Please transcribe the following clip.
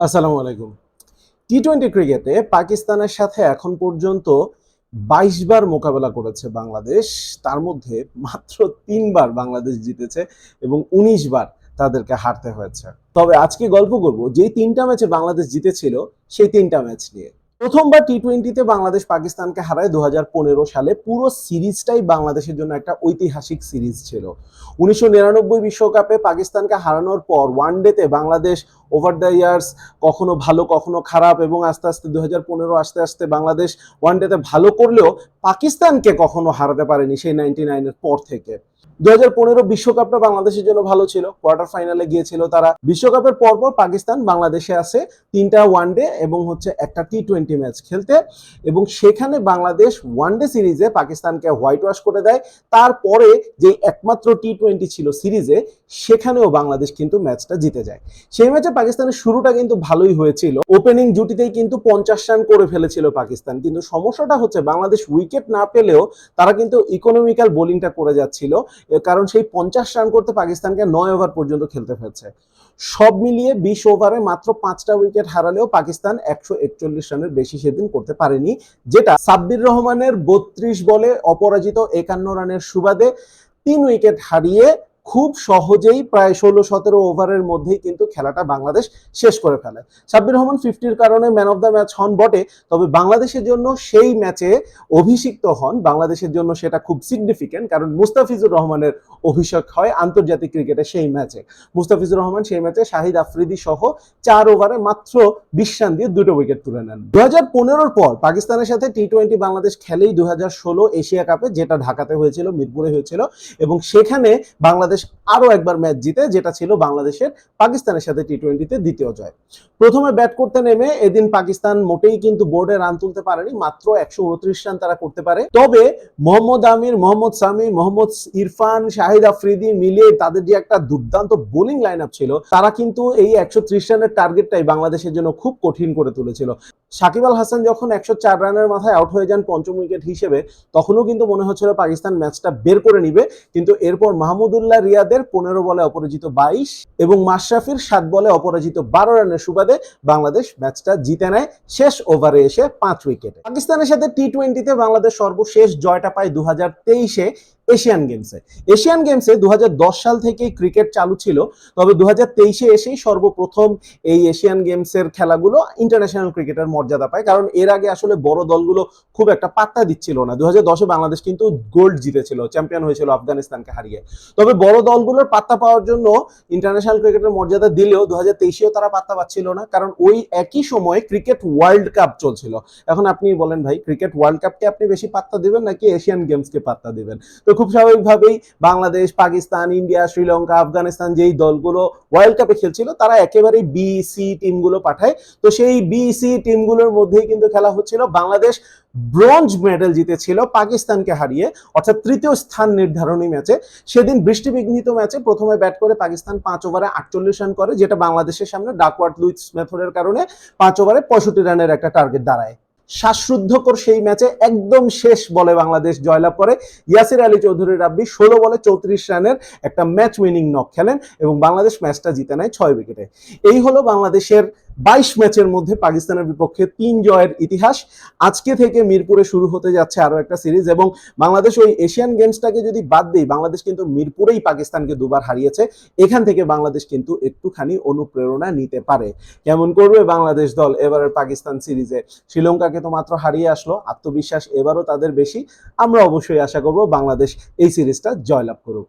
আসসালামু আলাইকুম। T twenty ক্রিকেটে পাকিস্তানের সাথে এখন পর্যন্ত বাইশ বার মোকাবেলা করেছে বাংলাদেশ। তার মধ্যে মাত্র তিনবার বাংলাদেশ জিতেছে এবং উনিশ বার তাদেরকে হারতে হয়েছে। তবে আজকে গল্প করব যে তিনটা ম্যাচে বাংলাদেশ জিতেছিল, সেই তিনটা ম্যাচ নিয়ে। প্রথমবার টি টোয়েন্টিতে বাংলাদেশ পাকিস্তানকে হারায় দু হাজার পনেরো সালে। পুরো সিরিজটাই বাংলাদেশের জন্য একটা ঐতিহাসিক সিরিজ ছিল। উনিশশো বিশ্বকাপে পাকিস্তানকে হারানোর পর ওয়ান ডেতে বাংলাদেশ ওভার দ্য ইয়ার্স কখনো ভালো, কখনো খারাপ এবং আস্তে আস্তে দু আস্তে আস্তে বাংলাদেশ ওয়ান ডেতে ভালো করলেও পাকিস্তানকে কখনো হারাতে পারেনি সেই নাইনটি নাইনের পর থেকে। দু হাজার পনেরো বিশ্বকাপটা বাংলাদেশের জন্য ভালো ছিল। কোয়ার্টার ফাইনালে গিয়েছিল তারা। বিশ্বকাপের পরপর পাকিস্তান বাংলাদেশে আসে তিনটা ওয়ানডে এবং হচ্ছে একটা টি টোয়েন্টি ম্যাচ খেলতে এবং সেখানে বাংলাদেশ ওয়ানডে সিরিজে পাকিস্তানকে হোয়াইট ওয়াশ করে দেয়। তারপরে যে একমাত্র টি টোয়েন্টি ছিল সিরিজে সেখানেও বাংলাদেশ কিন্তু ম্যাচটা জিতে যায়। সেই ম্যাচে পাকিস্তানের শুরুটা কিন্তু ভালোই হয়েছিল। ওপেনিং জুটিতেই কিন্তু পঞ্চাশ রান করে ফেলেছিল পাকিস্তান। কিন্তু সমস্যাটা হচ্ছে, বাংলাদেশ উইকেট না পেলেও তারা কিন্তু ইকোনমিক্যাল বোলিংটা করে যাচ্ছিল। কারণ সেই পঞ্চাশ রান করতে পাকিস্তানকে নয় ওভার পর্যন্ত খেলতে হয়েছে। সব মিলিয়ে বিশ ওভারে মাত্র পাঁচটা উইকেট হারালেও পাকিস্তান একশো একচল্লিশ রানের বেশি সেদিন করতে পারেনি, যেটা সাব্বির রহমানের বত্রিশ বলে অপরাজিত একান্ন রানের সুবাদে তিন উইকেট হারিয়ে খুব সহজেই প্রায় ষোলো সতেরো ওভারের মধ্যেই কিন্তু খেলাটা বাংলাদেশ শেষ করে ফেলে। সাব্বির রহমান ফিফটির কারণে ম্যান অফ দ্য ম্যাচ হন বটে, তবে বাংলাদেশের জন্য সেই ম্যাচে অভিষিক্ত হন। বাংলাদেশের জন্য সেটা খুব সিগনিফিক্যান্ট কারণ মুস্তাফিজুর রহমানের অভিষেক হয় আন্তর্জাতিক ক্রিকেটে সেই ম্যাচে মুস্তাফিজুর রহমান সেই ম্যাচে শাহিদ আফ্রিদি সহ চার ওভারে মাত্র বিশ রান দিয়ে দুটো উইকেট তুলে নেন। দু হাজার পনেরোর পর পাকিস্তানের সাথে টি টোয়েন্টি বাংলাদেশ খেলেই দু হাজার ষোলো এশিয়া কাপে, যেটা ঢাকাতে হয়েছিল, মিরপুরে হয়েছিল, এবং সেখানে বাংলাদেশ আরও একবার ম্যাচ জিতে, যেটা ছিল বাংলাদেশের পাকিস্তানের সাথে টি টোয়েন্টিতে দ্বিতীয় জয়। প্রথমে ব্যাট করতে নেমে এদিন পাকিস্তান মোটেই কিন্তু বোর্ডে রান তুলতে পারেনি, মাত্র একশো উনত্রিশ রান তারা করতে পারে। তবে মোহাম্মদ আমির, মোহাম্মদ সামি মোহাম্মদ ইরফান, শাহিদ আফ্রিদি মিলিয়ে তাদের যে একটা দুর্দান্ত বোলিং লাইন আপ ছিল, তারা কিন্তু এই একশো ত্রিশ রানের টার্গেটটাই বাংলাদেশের জন্য খুব কঠিন করে তুলেছিল। সাকিব আল হাসান যখন একশো চার রানের মাথায় আউট হয়ে যান পঞ্চম উইকেট হিসেবে, তখনও কিন্তু মনে হচ্ছিল পাকিস্তান ম্যাচটা বের করে নিবে, কিন্তু এরপর মাহমুদুল্লাহ রিয়াদের পনেরো বলে অপরাজিত বাইশ এবং মাশরাফির সাত বলে অপরাজিত বারো রানের সুবাদে বাংলাদেশ ম্যাচটা জিতে নেয় শেষ ওভারে এসে পাঁচ উইকেটে। পাকিস্তানের সাথে টি টোয়েন্টিতে বাংলাদেশ সর্বশেষ জয়টা পায় দু হাজার তেইশে। এশিয়ান গেমসে এশিয়ান গেমসে দু হাজার দশ সাল থেকে ক্রিকেট চালু ছিল, তবে দু হাজার এসেই সর্বপ্রথম এই এশিয়ান গেমসের খেলাগুলো ইন্টারন্যাশনাল ক্রিকেটের মর্যাদা পায়, কারণ এর আগে আসলে বড় দলগুলো খুব একটা পাত্তা দিচ্ছিল না। দু হাজার দশে বাংলাদেশ কিন্তু গোল্ড জিতেছিল চ্যাম্পিয়ন হয়েছিল আফগানিস্তানকে হারিয়ে। তবে বড় দলগুলোর পাত্তা পাওয়ার জন্য ইন্টারন্যাশনাল ক্রিকেটের মর্যাদা দিলেও দু হাজার তারা পাত্তা পাচ্ছিল না, কারণ ওই একই সময় ক্রিকেট ওয়ার্ল্ড কাপ চলছিল। এখন আপনি বলেন ভাই ক্রিকেট ওয়ার্ল্ড কাপকে আপনি বেশি পাত্তা দিবেন নাকি এশিয়ান গেমসকে পাত্তা দিবেন? তো খুব স্বাভাবিকভাবেই বাংলাদেশ, পাকিস্তান, ইন্ডিয়া, শ্রীলঙ্কা, আফগানিস্তান যেই দলগুলো ওয়ার্ল্ড কাপে খেলছিল, তারা একেবারে বি সি টিমগুলো পাঠায়। তো সেই বি সি টিমগুলোর মধ্যেই কিন্তু খেলা হচ্ছিল। বাংলাদেশ ব্রোঞ্জ মেডেল জিতেছিল পাকিস্তানকে হারিয়ে, অর্থাৎ তৃতীয় স্থান নির্ধারণী ম্যাচে। সেদিন বৃষ্টিবিঘ্নিত ম্যাচে প্রথমে ব্যাট করে পাকিস্তান পাঁচ ওভারে আটচল্লিশ রান করে, যেটা বাংলাদেশের সামনে ডাকওয়ার্ড লুইস মেথডের কারণে পাঁচ ওভারে পঁয়ষট্টি রানের একটা টার্গেট দাঁড়ায়। শ্বাসরুদ্ধকর সেই ম্যাচে একদম শেষ বলে বাংলাদেশ জয়লাভ করে। ইয়াসির আলী চৌধুরী রাব্বি ষোলো বলে চৌত্রিশ রানের একটা ম্যাচ উইনিং নক খেলেন এবং বাংলাদেশ ম্যাচটা জিতে নেয় ছয় উইকেটে। এই হলো বাংলাদেশের বাইশ ম্যাচের মধ্যে পাকিস্তানের বিপক্ষে তিন জয়ের ইতিহাস আজকে থেকে মিরপুরে শুরু হতে যাচ্ছে আরও একটা সিরিজ এবং বাংলাদেশ ওই এশিয়ান গেমসটাকে যদি বাদ দেই, বাংলাদেশ কিন্তু মিরপুরেই পাকিস্তানকে দুবার হারিয়েছে। এখান থেকে বাংলাদেশ কিন্তু একটুখানি অনুপ্রেরণা নিতে পারে। কেমন করবে বাংলাদেশ দল? এবারের পাকিস্তান সিরিজে শ্রীলঙ্কাকে তো মাত্র হারিয়ে আসলো, আত্মবিশ্বাস এবারও তাদের বেশি। আমরা অবশ্যই আশা করব বাংলাদেশ এই সিরিজটা জয়লাভ করুক।